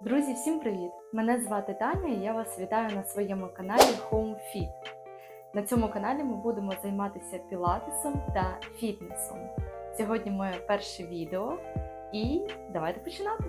Друзі, всім привіт! Мене звати Таня і я вас вітаю на своєму каналі Home Fit. На цьому каналі ми будемо займатися пілатесом та фітнесом. Сьогодні моє перше відео і давайте починати.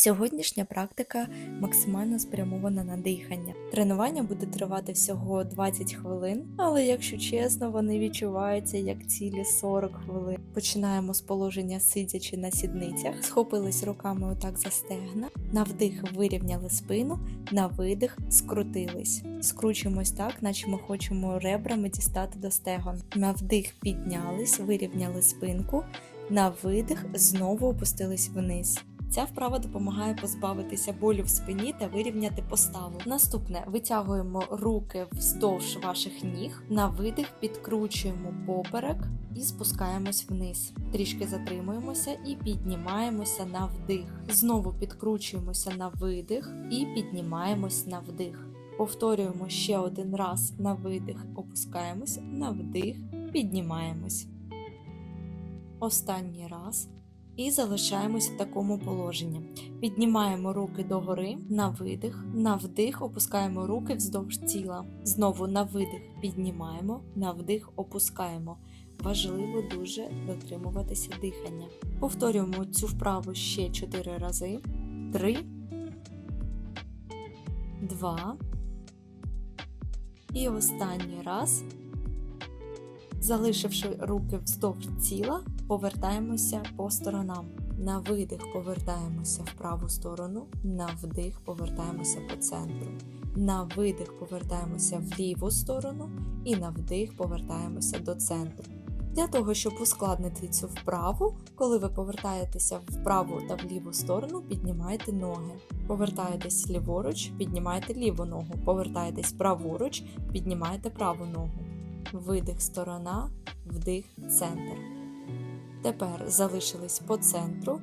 Сьогоднішня практика максимально спрямована на дихання. Тренування буде тривати всього 20 хвилин, але якщо чесно, вони відчуваються як цілі 40 хвилин. Починаємо з положення сидячи на сідницях, схопились руками отак за стегна, на вдих вирівняли спину, на видих скрутились. Скручуємось так, наче ми хочемо ребрами дістати до стегон. На вдих піднялись, вирівняли спинку, на видих знову опустились вниз. Ця вправа допомагає позбавитися болю в спині та вирівняти поставу. Наступне витягуємо руки вздовж ваших ніг, на видих підкручуємо поперек і спускаємось вниз. Трішки затримуємося і піднімаємося на вдих. Знову підкручуємося на видих і піднімаємось на вдих. Повторюємо ще один раз на видих, опускаємось, на вдих, піднімаємось. Останній раз і залишаємось в такому положенні. Піднімаємо руки догори на видих, на вдих опускаємо руки вздовж тіла. Знову на видих піднімаємо, на вдих опускаємо. Важливо дуже дотримуватися дихання. Повторюємо цю вправу ще 4 рази. 3, 2. І останній раз. Залишивши руки вздовж тіла, повертаємося по сторонам. На видих повертаємося в праву сторону, на вдих повертаємося по центру. На видих повертаємося в ліву сторону і на вдих повертаємося до центру. Для того, щоб ускладнити цю вправу, коли ви повертаєтеся в праву та в ліву сторону, піднімайте ноги. Повертаєтесь ліворуч, піднімайте ліву ногу. Повертаєтесь праворуч, піднімайте праву ногу. Видих сторона, вдих центр. Тепер залишились по центру.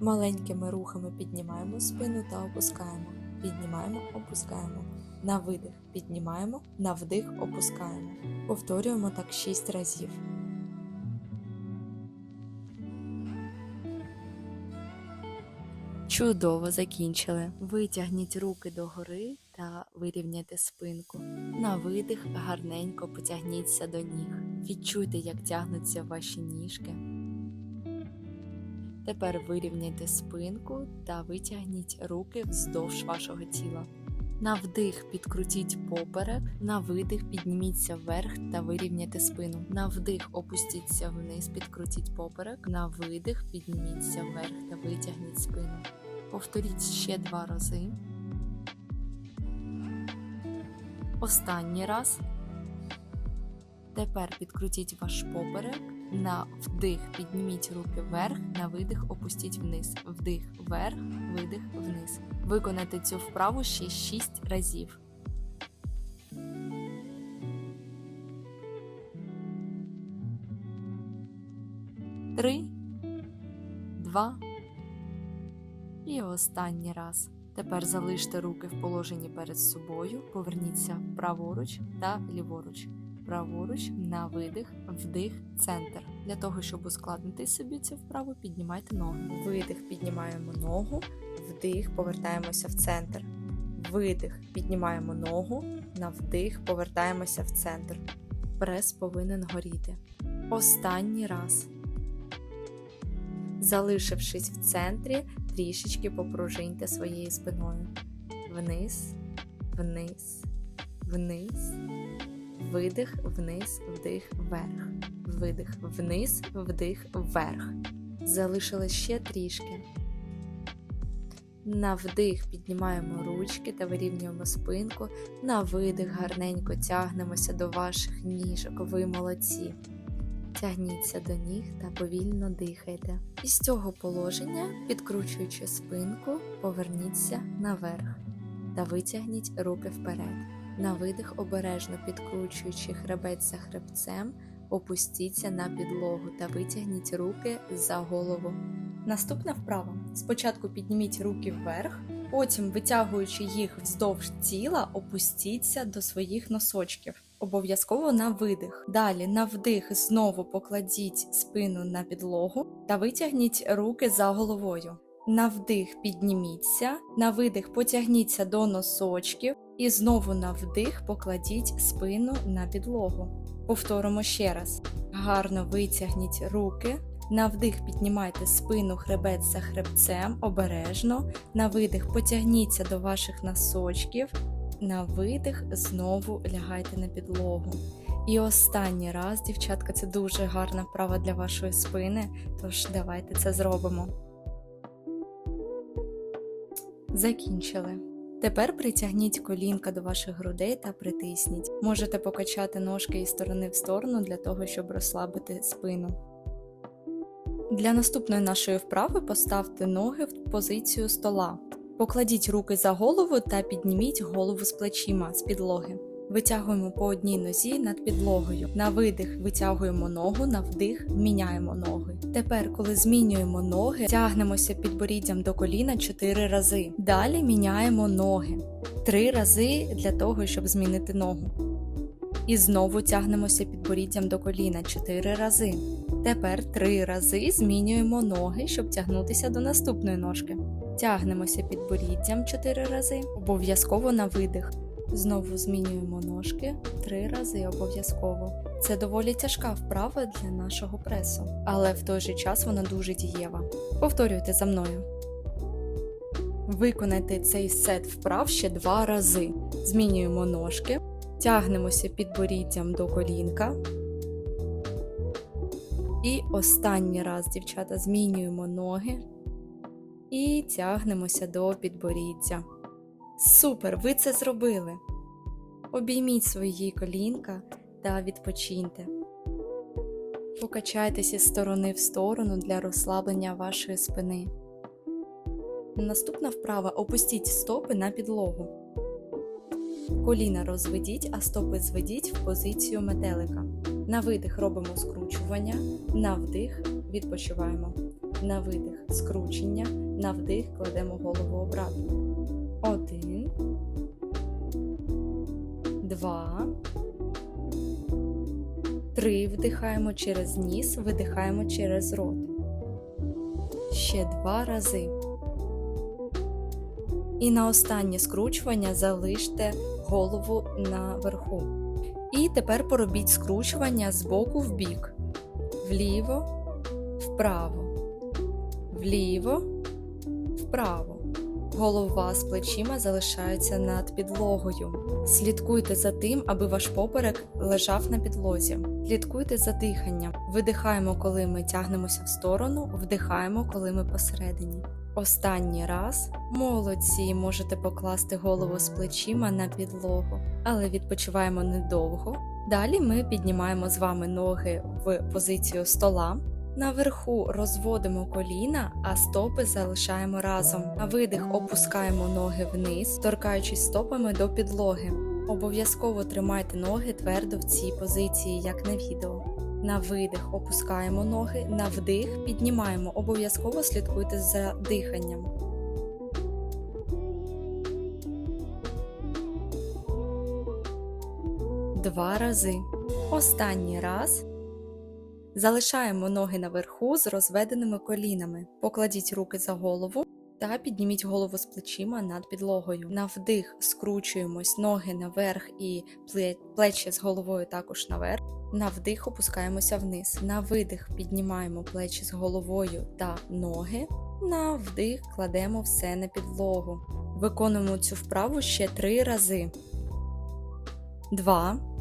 Маленькими рухами піднімаємо спину та опускаємо. Піднімаємо, опускаємо. На видих піднімаємо, на вдих опускаємо. Повторюємо так 6 разів. Чудово закінчили. Витягніть руки догори та вирівняйте спинку. На видих гарненько потягніться до ніг. Відчуйте, як тягнуться ваші ніжки. Тепер вирівняйте спинку та витягніть руки вздовж вашого тіла. На вдих підкрутіть поперек, на видих підніміться вверх та вирівняйте спину. На вдих опустіться вниз, підкрутіть поперек, на видих підніміться вверх та витягніть спину. Повторіть ще два рази. Останній раз. Тепер підкрутіть ваш поперек. На вдих підніміть руки вверх, на видих опустіть вниз. Вдих вверх, видих вниз. Виконайте цю вправу ще 6 разів. Три, два. І останній раз. Тепер залиште руки в положенні перед собою, поверніться праворуч та ліворуч. Праворуч на видих, вдих, центр. Для того, щоб ускладнити собі цю вправу, піднімайте ноги. Видих, піднімаємо ногу, вдих, повертаємося в центр. Видих, піднімаємо ногу, на вдих, повертаємося в центр. Прес повинен горіти. Останній раз. Залишившись в центрі, трішечки попружиньте своєю спиною. Вниз, вниз, вниз. Видих, вниз, вдих, вверх. Видих, вниз, вдих, вверх. Залишилось ще трішки. На вдих піднімаємо ручки та вирівнюємо спинку. На видих гарненько тягнемося до ваших ніжок. Ви молодці. Тягніться до ніг та повільно дихайте. Із цього положення, підкручуючи спинку, поверніться наверх та витягніть руки вперед. На видих, обережно підкручуючи хребець за хребцем, опустіться на підлогу та витягніть руки за голову. Наступна вправа. Спочатку підніміть руки вверх, потім, витягуючи їх вздовж тіла, опустіться до своїх носочків. Обов'язково на видих. Далі на вдих знову покладіть спину на підлогу та витягніть руки за головою. На вдих підніміться, на видих потягніться до носочків і знову на вдих покладіть спину на підлогу. Повторимо ще раз. Гарно витягніть руки. На вдих піднімайте спину хребет за хребцем обережно. На видих потягніться до ваших носочків. На видих знову лягайте на підлогу. І останній раз, дівчатка, це дуже гарна вправа для вашої спини. Тож давайте це зробимо. Закінчили. Тепер притягніть колінка до ваших грудей та притисніть. Можете покачати ножки із сторони в сторону для того, щоб розслабити спину. Для наступної нашої вправи поставте ноги в позицію стола. Покладіть руки за голову та підніміть голову з плечима з підлоги. Витягуємо по одній нозі над підлогою. На видих витягуємо ногу, на вдих міняємо ноги. Тепер, коли змінюємо ноги, тягнемося підборіддям до коліна 4 рази. Далі міняємо ноги 3 рази для того, щоб змінити ногу. І знову тягнемося підборіддям до коліна 4 рази. Тепер 3 рази змінюємо ноги, щоб тягнутися до наступної ножки. Тягнемося підборіддям 4 рази, обов'язково на видих. Знову змінюємо ножки три рази обов'язково. Це доволі тяжка вправа для нашого пресу, але в той же час вона дуже дієва. Повторюйте за мною. Виконайте цей сет вправ ще два рази. Змінюємо ножки, тягнемося підборіддям до колінка. І останній раз, дівчата, змінюємо ноги і тягнемося до підборіддя. Супер, ви це зробили! Обійміть свої колінка та відпочиньте. Покачайтеся з сторони в сторону для розслаблення вашої спини. Наступна вправа опустіть стопи на підлогу. Коліна розведіть, а стопи зведіть в позицію метелика. На видих робимо скручування, на вдих відпочиваємо. На видих скручення, на вдих кладемо голову обратно. Один, два, три. Вдихаємо через ніс, видихаємо через рот. Ще два рази. І на останнє скручування залиште голову наверху. І тепер поробіть скручування з боку в бік. Вліво, вправо, вліво, вправо. Голова з плечима залишається над підлогою. Слідкуйте за тим, аби ваш поперек лежав на підлозі. Слідкуйте за диханням. Видихаємо, коли ми тягнемося в сторону, вдихаємо, коли ми посередині. Останній раз молодці можете покласти голову з плечима на підлогу, але відпочиваємо недовго. Далі ми піднімаємо з вами ноги в позицію стола. Наверху розводимо коліна, а стопи залишаємо разом. На видих опускаємо ноги вниз, торкаючись стопами до підлоги. Обов'язково тримайте ноги твердо в цій позиції, як на відео. На видих опускаємо ноги, на вдих піднімаємо. Обов'язково слідкуйте за диханням. Два рази. Останній раз. Залишаємо ноги наверху з розведеними колінами. Покладіть руки за голову та підніміть голову з плечима над підлогою. На вдих скручуємось ноги наверх і плечі з головою також наверх. На вдих опускаємося вниз. На видих піднімаємо плечі з головою та ноги. На вдих кладемо все на підлогу. Виконуємо цю вправу ще три рази. Два.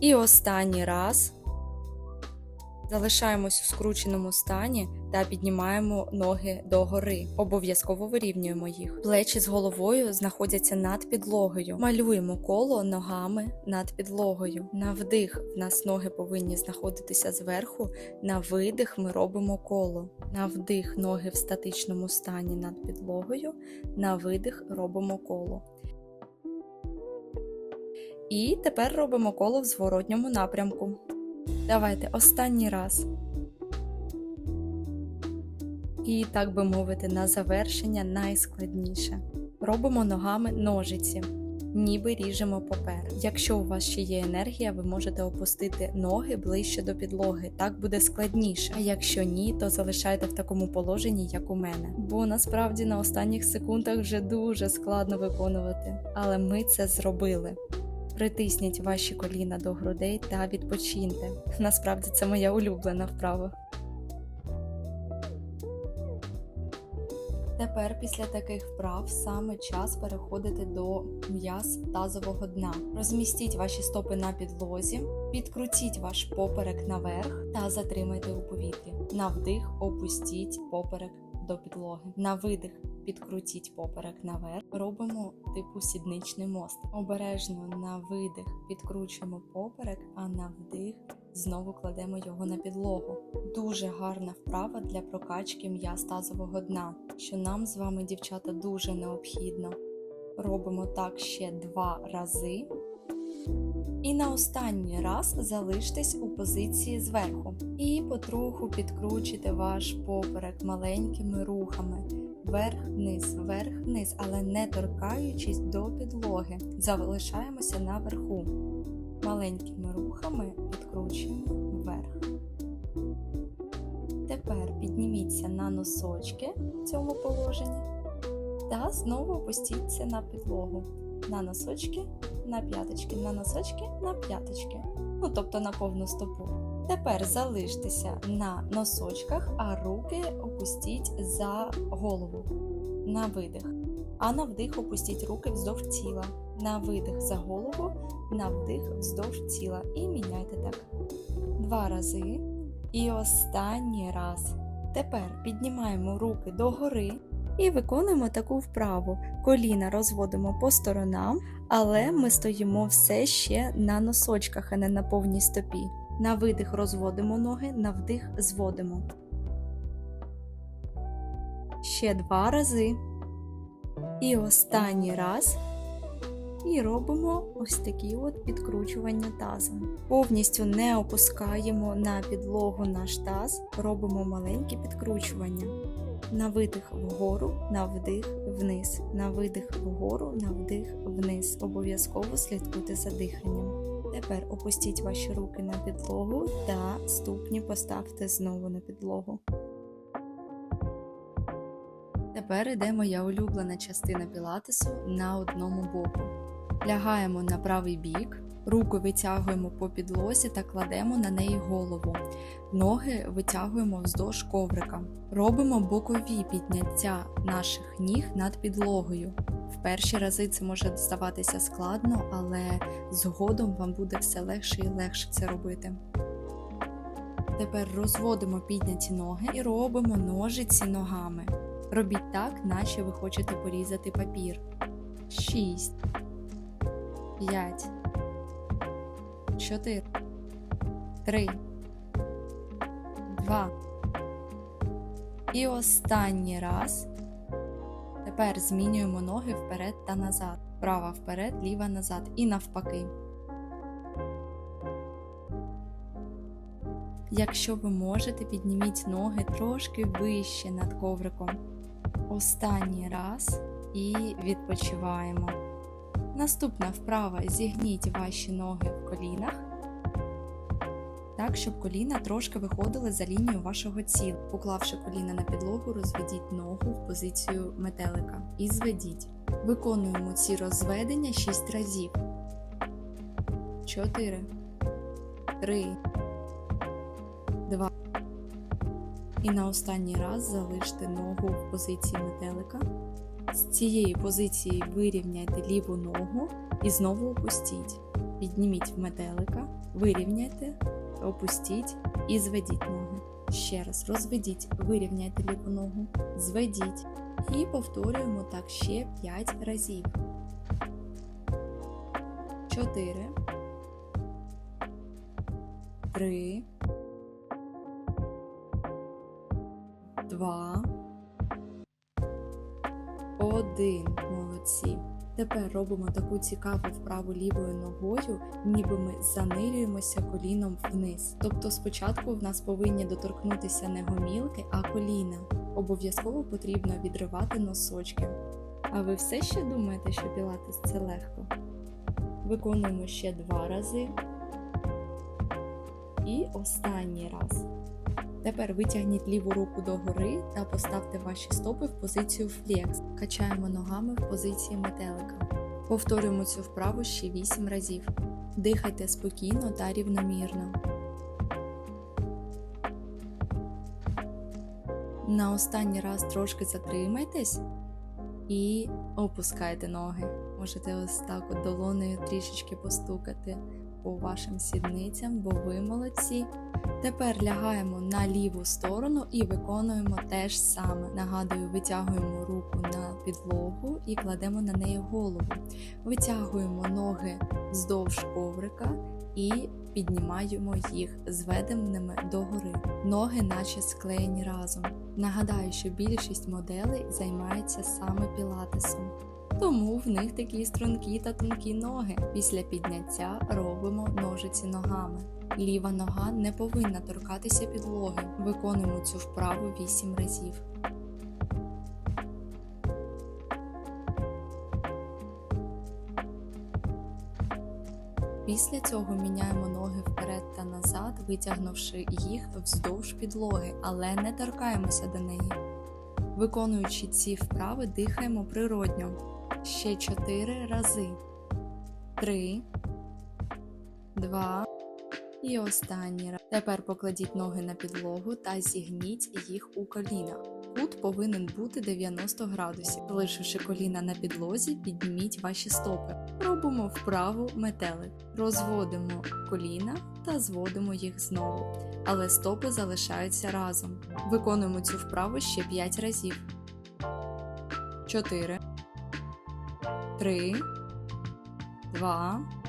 І останній раз залишаємось у скрученому стані та піднімаємо ноги догори. Обов'язково вирівнюємо їх. Плечі з головою знаходяться над підлогою. Малюємо коло ногами над підлогою. На вдих в нас ноги повинні знаходитися зверху. На видих ми робимо коло. На вдих ноги в статичному стані над підлогою. На видих робимо коло. І тепер робимо коло в зворотньому напрямку. Давайте останній раз. І, так би мовити, на завершення найскладніше. Робимо ногами ножиці. ніби ріжемо папер. Якщо у вас ще є енергія, ви можете опустити ноги ближче до підлоги. Так буде складніше. А якщо ні, то залишайте в такому положенні, як у мене. Бо насправді на останніх секундах вже дуже складно виконувати. Але ми це зробили. Притисніть ваші коліна до грудей та відпочиньте. Насправді це моя улюблена вправа. Тепер після таких вправ саме час переходити до м'яз тазового дна. Розмістіть ваші стопи на підлозі, підкрутіть ваш поперек наверх та затримайте у повітрі. На вдих опустіть поперек до підлоги. На видих підкрутіть поперек наверх. Робимо типу сідничний мост. Обережно на видих підкручуємо поперек, а на вдих знову кладемо його на підлогу. Дуже гарна вправа для прокачки м'яз тазового дна, що нам з вами, дівчата, дуже необхідно. Робимо так ще два рази. І на останній раз залиштесь у позиції зверху. І потроху підкручуйте ваш поперек маленькими рухами. Вверх-вниз, вверх-вниз, але не торкаючись до підлоги. Залишаємося наверху. Маленькими рухами підкручуємо вверх. Тепер підніміться на носочки в цьому положенні та знову опустіться на підлогу. На носочки, на п'яточки, на носочки, на п'яточки. Ну, тобто на повну стопу. Тепер залиштеся на носочках, а руки опустіть за голову на видих. А на вдих опустіть руки вздовж тіла. На видих за голову, на вдих вздовж тіла. І міняйте так. Два рази. І останній раз. Тепер піднімаємо руки догори і виконуємо таку вправу. Коліна розводимо по сторонам, але ми стоїмо все ще на носочках, а не на повній стопі. На видих розводимо ноги, на вдих зводимо. Ще два рази. І останній раз. І робимо ось такі от підкручування тазом. Повністю не опускаємо на підлогу наш таз, робимо маленькі підкручування. На видих вгору, на вдих вниз, на видих вгору, на вдих вниз. Обов'язково слідкуйте за диханням. Тепер опустіть ваші руки на підлогу та ступні поставте знову на підлогу. Тепер йде моя улюблена частина пілатесу на одному боку. Лягаємо на правий бік, руки витягуємо по підлозі та кладемо на неї голову. Ноги витягуємо вздовж коврика. Робимо бокові підняття наших ніг над підлогою. В перші рази це може здаватися складно, але згодом вам буде все легше і легше це робити. Тепер розводимо підняті ноги і робимо ножиці ногами. Робіть так, наче ви хочете порізати папір. 6 5 4 3 2 І останній раз. Тепер змінюємо ноги вперед та назад. Права вперед, ліва назад і навпаки. Якщо ви можете, підніміть ноги трошки вище над ковриком. Останній раз і відпочиваємо. Наступна вправа зігніть ваші ноги в колінах, так, щоб коліна трошки виходили за лінію вашого тіла. Поклавши коліна на підлогу, розведіть ногу в позицію метелика і зведіть. Виконуємо ці розведення 6 разів. 4, 3, 2. І на останній раз залиште ногу в позиції метелика. З цієї позиції вирівняйте ліву ногу і знову опустіть. Підніміть в метелика, вирівняйте, опустіть і зведіть ноги. Ще раз розведіть, вирівняйте ліву ногу, зведіть. І повторюємо так ще 5 разів. 4 3 2 один. Молодці. Тепер робимо таку цікаву вправу лівою ногою, ніби ми занирюємося коліном вниз. Тобто спочатку в нас повинні доторкнутися не гомілки, а коліна. Обов'язково потрібно відривати носочки. А ви все ще думаєте, що пілатес це легко? Виконуємо ще два рази. І останній раз. Тепер витягніть ліву руку догори та поставте ваші стопи в позицію флекс. Качаємо ногами в позиції метелика. Повторюємо цю вправу ще 8 разів. Дихайте спокійно та рівномірно. На останній раз трошки затримайтесь і опускайте ноги. Можете ось так от долонею трішечки постукати по вашим сідницям, бо ви молодці. Тепер лягаємо на ліву сторону і виконуємо те ж саме. Нагадую, витягуємо руку на підлогу і кладемо на неї голову. Витягуємо ноги вздовж коврика і піднімаємо їх зведеними догори. Ноги наче склеєні разом. Нагадаю, що більшість моделей займається саме пілатесом. Тому в них такі стрункі та тонкі ноги. Після підняття робимо ножиці ногами. Ліва нога не повинна торкатися підлоги. Виконуємо цю вправу 8 разів. Після цього міняємо ноги вперед та назад, витягнувши їх вздовж підлоги, але не торкаємося до неї. Виконуючи ці вправи, дихаємо природньо. Ще 4 рази. 3, 2 і останній раз. Тепер покладіть ноги на підлогу та зігніть їх у колінах. Кут повинен бути 90 градусів. Залишивши коліна на підлозі, підніміть ваші стопи. Робимо вправу метелик. Розводимо коліна та зводимо їх знову. Але стопи залишаються разом. Виконуємо цю вправу ще 5 разів. 4 3 2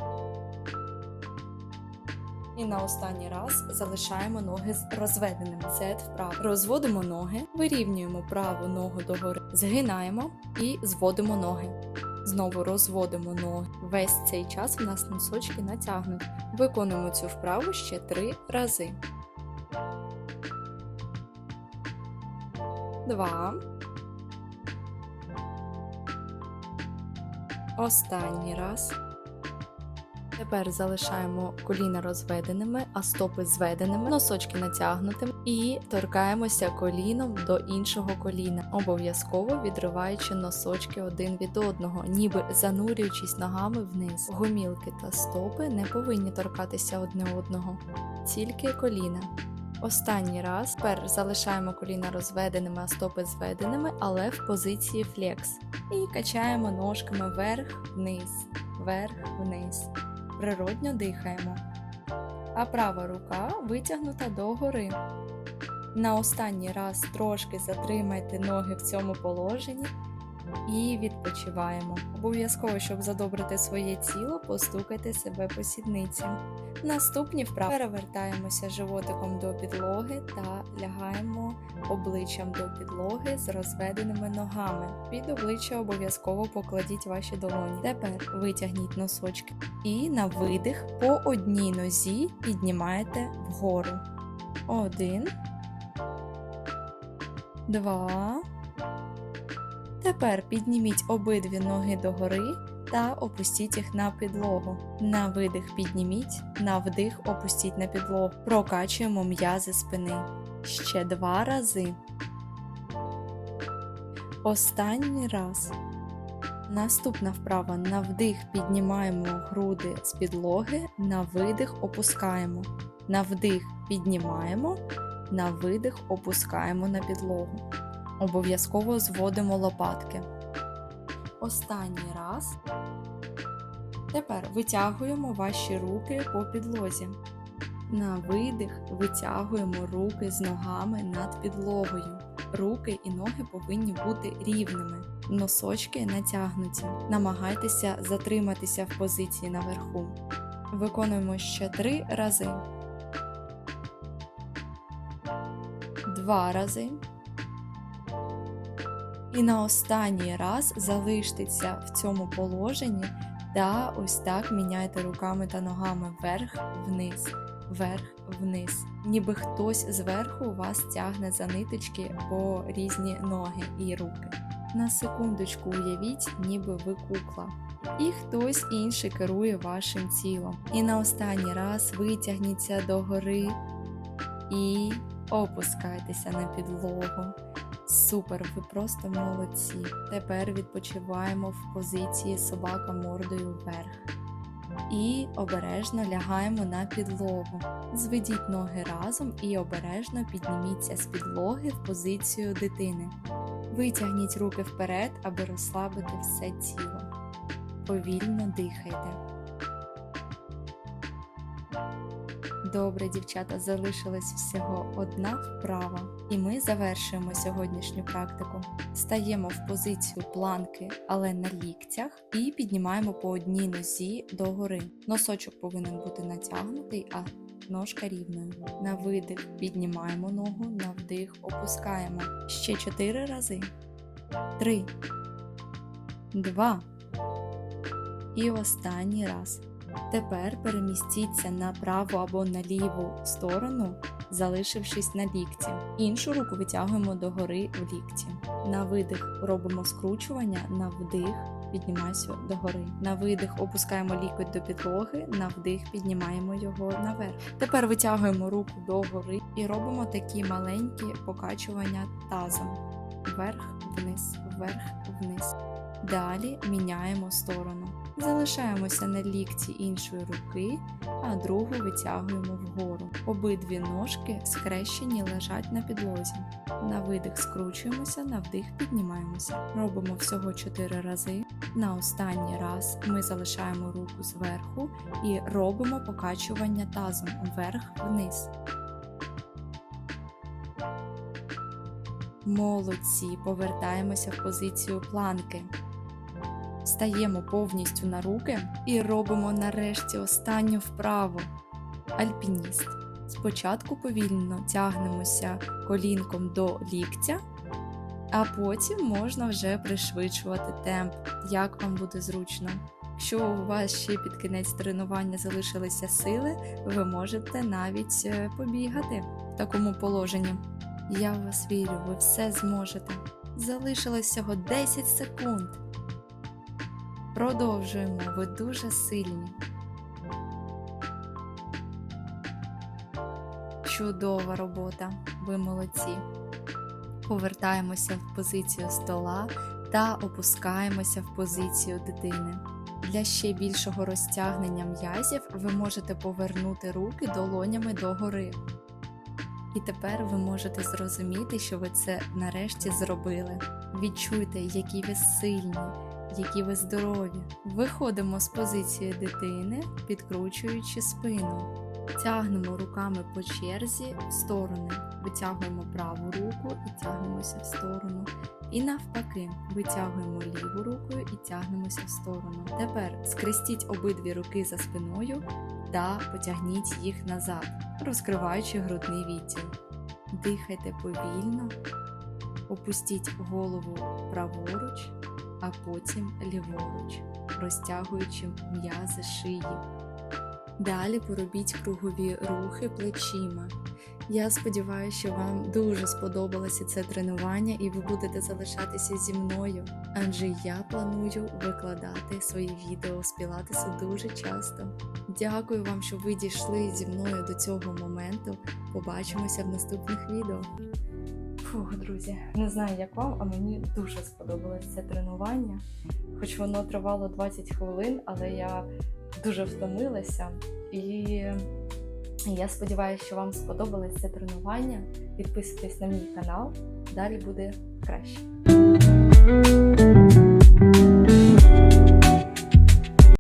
і на останній раз залишаємо ноги розведеними. Це вправо. Розводимо ноги, вирівнюємо праву ногу догори, згинаємо і зводимо ноги. Знову розводимо ноги. Весь цей час в нас носочки натягнуть. Виконуємо цю вправу ще три рази. Два. Останній раз. Тепер залишаємо коліна розведеними, а стопи зведеними, носочки натягнутими і торкаємося коліном до іншого коліна, обов'язково відриваючи носочки один від одного, ніби занурюючись ногами вниз. Гомілки та стопи не повинні торкатися одне одного, тільки коліна. Останній раз тепер залишаємо коліна розведеними, а стопи зведеними, але в позиції флекс. І качаємо ножками вверх-вниз, вверх-вниз природньо дихаємо, а права рука витягнута догори. На останній раз трошки затримайте ноги в цьому положенні і відпочиваємо. Обов'язково, щоб задобрити своє тіло, постукайте себе по сідниці. Наступні вправи перевертаємося животиком до підлоги та лягаємо обличчям до підлоги з розведеними ногами. Під обличчя обов'язково покладіть ваші долоні. Тепер витягніть носочки і на видих по одній нозі піднімаєте вгору. Один. Два. Тепер підніміть обидві ноги догори та опустіть їх на підлогу. На видих підніміть, на вдих опустіть на підлогу. Прокачуємо м'язи спини. Ще два рази. Останній раз. Наступна вправа на вдих піднімаємо груди з підлоги, на видих опускаємо. На вдих піднімаємо, на видих опускаємо на підлогу. Обов'язково зводимо лопатки. Останній раз. Тепер витягуємо ваші руки по підлозі. На видих витягуємо руки з ногами над підлогою. Руки і ноги повинні бути рівними, носочки натягнуті. Намагайтеся затриматися в позиції наверху. Виконуємо ще три рази. Два рази. І на останній раз залиштеся в цьому положенні та ось так міняйте руками та ногами вверх-вниз, вверх-вниз. Ніби хтось зверху вас тягне за ниточки по різні ноги і руки. На секундочку уявіть, ніби ви кукла. І хтось інший керує вашим тілом. І на останній раз витягніться догори і опускайтеся на підлогу. Супер, ви просто молодці. Тепер відпочиваємо в позиції собака мордою вверх. І обережно лягаємо на підлогу. Зведіть ноги разом і обережно підніміться з підлоги в позицію дитини. Витягніть руки вперед, аби розслабити все тіло. Повільно дихайте. Добре, дівчата, залишилась всього одна вправа, і ми завершуємо сьогоднішню практику. Стаємо в позицію планки, але на ліктях, і піднімаємо по одній нозі догори. Носочок повинен бути натягнутий, а ножка рівною. На видих піднімаємо ногу, на вдих опускаємо. Ще чотири рази. Три, два. І останній раз. Тепер перемістіться на праву або на ліву сторону, залишившись на лікті. Іншу руку витягуємо догори в лікті. На видих робимо скручування, на вдих піднімайся догори. На видих опускаємо лікоть до підлоги, на вдих піднімаємо його наверх. Тепер витягуємо руку догори і робимо такі маленькі покачування тазом. Вверх, вниз, вверх, вниз. Далі міняємо сторону. Залишаємося на лікті іншої руки, а другу витягуємо вгору. Обидві ножки скрещені лежать на підлозі. На видих скручуємося, на вдих піднімаємося. Робимо всього 4 рази. На останній раз ми залишаємо руку зверху і робимо покачування тазом вверх-вниз. Молодці, повертаємося в позицію планки. Стаємо повністю на руки і робимо нарешті останню вправу. Альпініст. Спочатку повільно тягнемося колінком до ліктя, а потім можна вже пришвидшувати темп, як вам буде зручно. Якщо у вас ще під кінець тренування залишилися сили, ви можете навіть е, побігати в такому положенні. Я вас вірю, ви все зможете. Залишилось всього 10 секунд. Продовжуємо, ви дуже сильні. Чудова робота, ви молодці. Повертаємося в позицію стола та опускаємося в позицію дитини. Для ще більшого розтягнення м'язів ви можете повернути руки долонями догори. І тепер ви можете зрозуміти, що ви це нарешті зробили. Відчуйте, які ви сильні, які ви здорові. Виходимо з позиції дитини, підкручуючи спину. Тягнемо руками по черзі в сторони. Витягуємо праву руку і тягнемося в сторону. І навпаки, витягуємо ліву руку і тягнемося в сторону. Тепер скрестіть обидві руки за спиною та потягніть їх назад, розкриваючи грудний відділ. Дихайте повільно, опустіть голову праворуч, а потім ліворуч, розтягуючи м'язи шиї. Далі поробіть кругові рухи плечима. Я сподіваюся, що вам дуже сподобалося це тренування і ви будете залишатися зі мною, адже я планую викладати свої відео з пілатесу дуже часто. Дякую вам, що ви дійшли зі мною до цього моменту. Побачимося в наступних відео. Фух, друзі, не знаю, як вам, а мені дуже сподобалось це тренування. Хоч воно тривало 20 хвилин, але я дуже втомилася. І я сподіваюся, що вам сподобалось це тренування. Підписуйтесь на мій канал, далі буде краще.